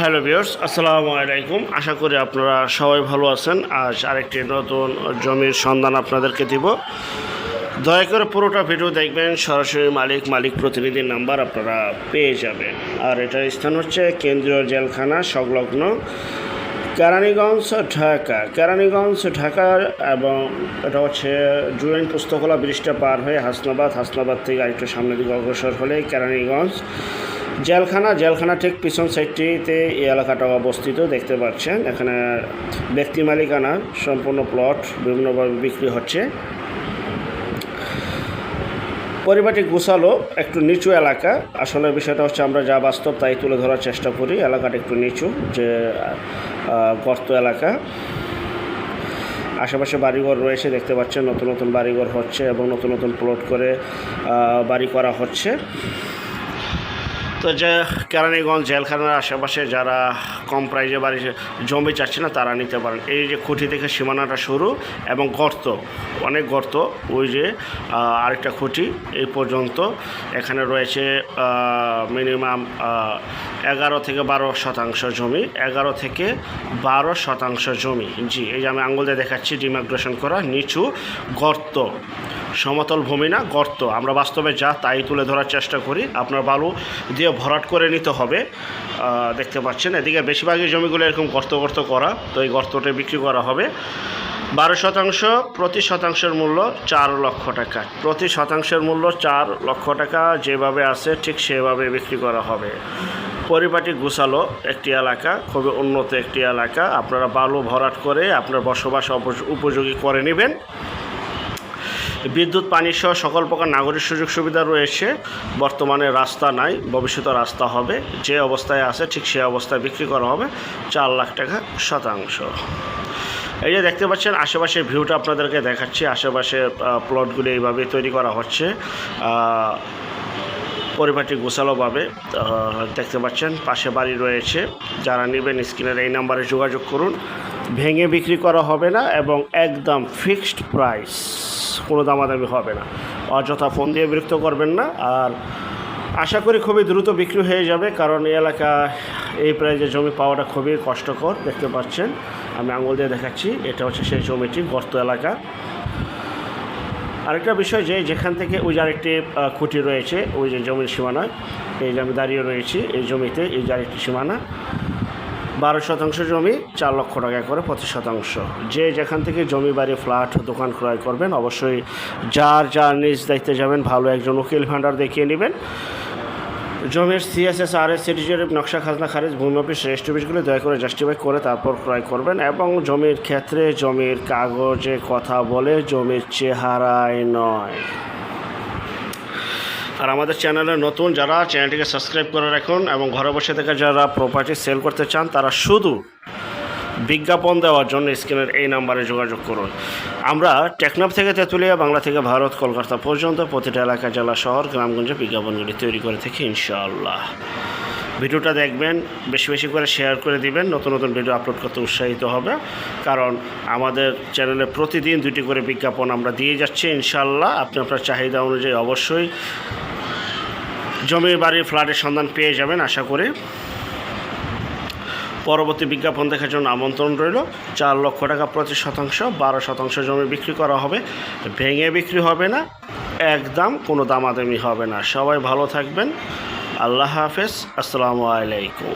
Hello বিয়ার্স আসসালামু আলাইকুম। আশা করি আপনারা সবাই ভালো আছেন। আজ আরেকটি নতুন জমির সন্ধান আপনাদেরকে দিব। দয়া করে পুরোটা ভিডিও দেখবেন, সরাসরি মালিক মালিক প্রতিনিধির নাম্বার আপনারা পেয়ে যাবেন। আর এটার স্থান হচ্ছে কেন্দ্রীয় জেলখানা, সংলগ্ন কেরানীগঞ্জ, ঢাকা। কেরানীগঞ্জ, ঢাকা এবং এটা হচ্ছে জুয়েন পুস্তকলা ব্রিজটা পার হয়ে হাসনাবাদ হাসনাবাদ থেকে আরেকটু সামনের দিকে অগ্রসর হলে কেরানীগঞ্জ। জেলখানা জেলখানা ঠিক পিছন সাইডটিতে এই এলাকাটা অবস্থিত, দেখতে পাচ্ছেন। এখানে ব্যক্তি মালিকানা, সম্পূর্ণ প্লট বিভিন্নভাবে বিক্রি হচ্ছে। পরিবারটি গুছালো, একটু নিচু এলাকা। আসলে বিষয়টা হচ্ছে আমরা যা বাস্তব তাই তুলে ধরার চেষ্টা করি। এলাকাটা একটু নিচু, যে গর্ত এলাকা। আশেপাশে বাড়িঘর রয়েছে, দেখতে পাচ্ছেন। নতুন নতুন বাড়িঘর হচ্ছে এবং নতুন নতুন প্লট করে বাড়ি করা হচ্ছে। তো যে কেরানীগঞ্জ জেলখানার আশেপাশে যারা কম প্রাইজে বাড়ি জমি চাচ্ছে না, তারা নিতে পারেন। এই যে খুঁটি থেকে সীমানাটা শুরু এবং গর্ত, অনেক গর্ত, ওই যে আরেকটা খুঁটি এই পর্যন্ত। এখানে রয়েছে মিনিমাম এগারো থেকে বারো শতাংশ জমি, এগারো থেকে বারো শতাংশ জমি। জি, এই যে আমি আঙুল দিয়ে দেখাচ্ছি, ডিমাগ্রেশন করা নিচু গর্ত। সমতল ভূমি না গর্ত। আমরা বাস্তবে যা তাই তুলে ধরার চেষ্টা করি। আপনার বালু দিয়ে ভরাট করে নিতে হবে। দেখতে পাচ্ছেন, এদিকে বেশিরভাগই জমিগুলো এরকম গর্ত গর্ত করা, তো এই গর্তটি বিক্রি করা হবে। বারো শতাংশ প্রতি শতাংশের মূল্য চার লক্ষ টাকা। প্রতি শতাংশের মূল্য চার লক্ষ টাকা, যেভাবে আছে ঠিক সেভাবে বিক্রি করা হবে। পরিপাটি গুছালো একটি এলাকা, খুবই উন্নত একটি এলাকা। আপনারা বালু ভরাট করে আপনার বসবাস উপযোগী করে নেবেন। বিদ্যুৎ, পানি সহ সকল প্রকার নাগরিক সুযোগ সুবিধা রয়েছে। বর্তমানে রাস্তা নাই, ভবিষ্যতে রাস্তা হবে। যে অবস্থায় আছে, ঠিক সেই অবস্থায় বিক্রি করা হবে। চার লাখ টাকা শতাংশ। এই যে দেখতে পাচ্ছেন, আশেপাশের ভিউটা আপনাদেরকে দেখাচ্ছি। আশেপাশে প্লটগুলি এইভাবে তৈরি করা হচ্ছে। পরিবারটি গোছালোভাবে দেখতে পাচ্ছেন, পাশে বাড়ি রয়েছে। যারা নেবেন স্ক্রিনের এই নাম্বারে যোগাযোগ করুন। ভেঙে বিক্রি করা হবে না এবং একদম ফিক্সড প্রাইস কোনো দামাদামি হবে না। অযথা ফোন দিয়ে বিরক্ত করবেন না। আর আশা করি খুবই দ্রুত বিক্রি হয়ে যাবে, কারণ এই এলাকা এই প্রাইজে জমি পাওয়াটা খুবই কষ্টকর, দেখতে পাচ্ছেন। আমি আঙুল দিয়ে দেখাচ্ছি, এটা হচ্ছে সেই জমিটি, গর্ত এলাকা। আরেকটা বিষয় যে, যেখান থেকে ওই যে আরেকটি খুঁটি রয়েছে, ওই যে জমির সীমানা, এই যে আমি দাঁড়িয়ে রয়েছি, এই জমিতে এই যে আরেকটি সীমানা। বারো শতাংশ জমি, চার লক্ষ টাকা করে প্রতি শতাংশ। যে যেখান থেকে জমি, বাড়ি, ফ্ল্যাট, দোকান ক্রয় করবেন, অবশ্যই যার যার নিজ দায়িত্বে যাবেন, ভালো একজন উকিল ভান্ডার দেখিয়ে নেবেন। জমির সিএসএস আর এস সিটিজের নকশা, খাজনা, খারিজ, ভূমি অফিস, রেজিস্ট্রি অফিসগুলো দয়া করে জাস্টিফাই করে তারপর ক্রয় করবেন এবং জমির ক্ষেত্রে জমির কাগজে কথা বলে জমির চেহারায় নয়। আর আমাদের চ্যানেলে নতুন যারা, চ্যানেলটিকে সাবস্ক্রাইব করে রাখুন এবং ঘরে বসে থেকে যারা প্রপার্টি সেল করতে চান, তারা শুধু বিজ্ঞাপন দেওয়ার জন্য স্ক্রিনের এই নাম্বারে যোগাযোগ করুন। আমরা টেকনাফ থেকে তেঁতুলিয়া, বাংলা থেকে ভারত, কলকাতা পর্যন্ত প্রতিটা এলাকা, জেলা, শহর, গ্রামগঞ্জে বিজ্ঞাপনগুলি তৈরি করে থাকি ইনশাআল্লাহ। ভিডিওটা দেখবেন, বেশি বেশি করে শেয়ার করে দিবেন, নতুন নতুন ভিডিও আপলোড করতে উৎসাহিত হবে। কারণ আমাদের চ্যানেলে প্রতিদিন দুটি করে বিজ্ঞাপন আমরা দিয়ে যাচ্ছি ইনশাআল্লাহ। আপনি আপনার চাহিদা অনুযায়ী অবশ্যই জমি বাড়ির ফ্ল্যাটের সন্ধান পেয়ে যাবেন আশা করে। পরবর্তী বিজ্ঞাপন দেখার জন্য আমন্ত্রণ রইল। চার লক্ষ টাকা প্রতি শতাংশ, বারো শতাংশ জমি বিক্রি করা হবে। ভেঙে বিক্রি হবে না একদম কোনো দামাদামি হবে না। সবাই ভালো থাকবেন। আল্লাহ হাফেজ, আসসালামু আলাইকুম।